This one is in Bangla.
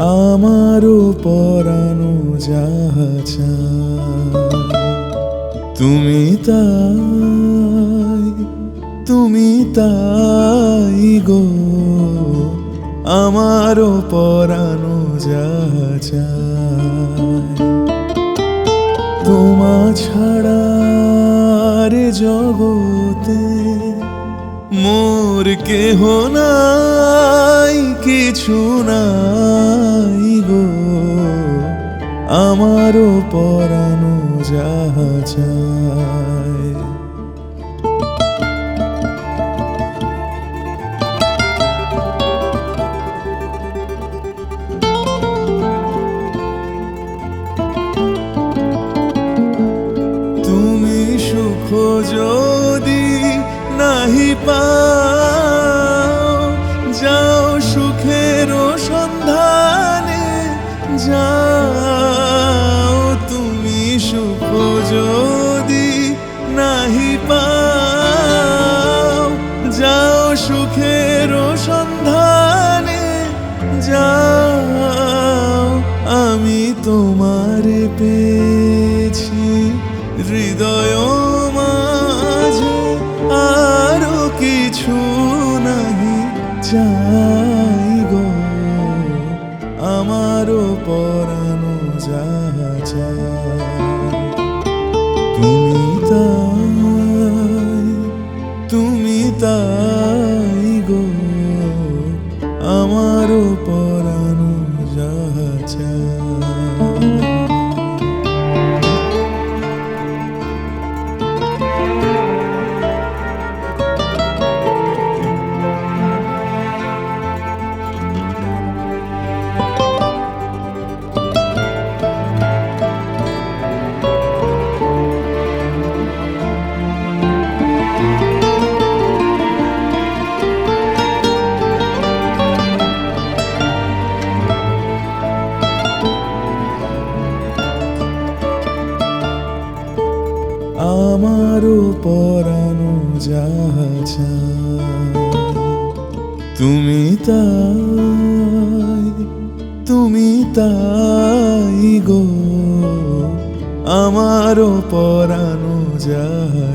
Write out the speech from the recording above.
আমারও পরানো যাহা তুমি তাই তুমি তাই গো আমারও পরানো যাহা তোমা ছাড়া জগতে মোর কেহ নাই, কিছু গো আমারও পরানো যাহা তুমি সুখ যদি নাহি পাও তোমারে পেয়েছি হৃদয় মাঝে আরও কিছু নাহি চাই গো। আমারও পরানো চায় তুমি তাই তুমি তাই গো। আমারও পরানো আমারও পরানো যাহা তুমি তাই তুমি তাই গো। আমারও পরানো যাহা